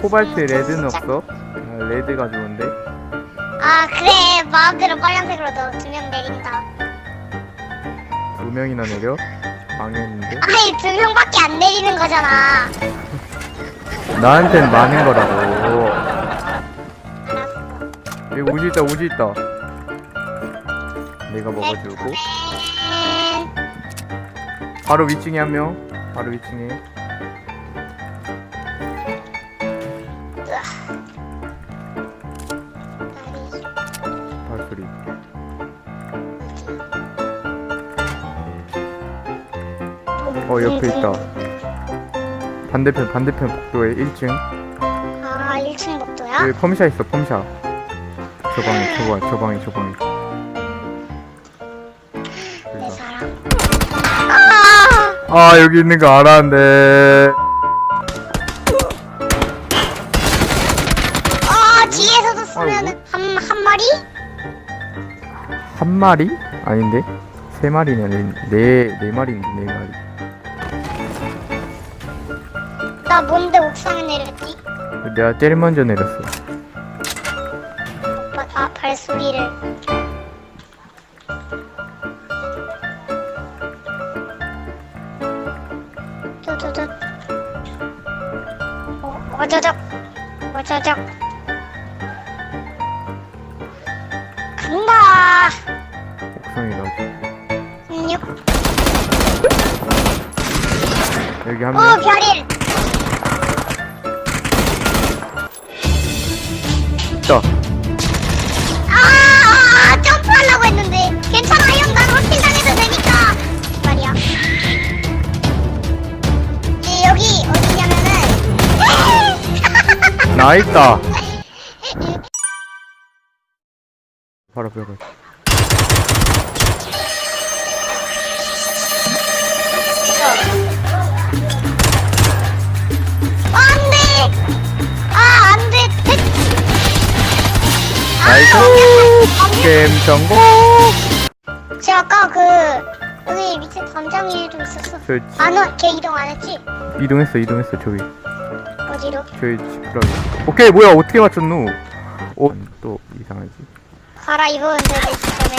코발트 레드는 없어? 아, 레드가 좋은데? 아 그래. 마음대로 빨간색으로 너두명 내린다. 두 명이나 내려? 망했는데? 아니 두 명밖에 안 내리는 거잖아. 나한텐 많은 거라고. 알았어. 여기 우지 있다 우지 있다. 내가 먹어주고. 네. 바로 위층에 한 명. 바로 위층에 발소리. 어 옆에 있다. 반대편 반대편 복도에 1층. 아 1층 복도야? 여기 펌샤 있어 펌샤. 저 방에 저 방에 저 방에 저 방에. 내. 사랑. 아아 여기 있는 거 알았는데 쏘면은 한, 한 마리? 한 마리? 아닌데? 세 마리네. 네 네 마리인데 네 마리. 나 뭔데 옥상에 내렸지? 내가 제일 먼저 내렸어. 오빠 아 발소리를. 쪼쪼쪼 어, 어저적 어저적 나오지 육. 여기 한어 명. 별일. 있다 아 점프하려고 했는데. 괜찮아 형. 난 호텔 당해도 되니까. 말이야. 예, 여기 어디냐면은. 나 있다. 바로 벽을 게임 성공? 제가 아까 그 여기 밑에 담장이도 있었어. 저 안와걔 이동 안 했지? 이동했어 이동했어 저기. 어디로? 저기 집으로. 오케이 뭐야 어떻게 맞췄노? 어? 또 이상하지. 갈아 입으면 되지 전에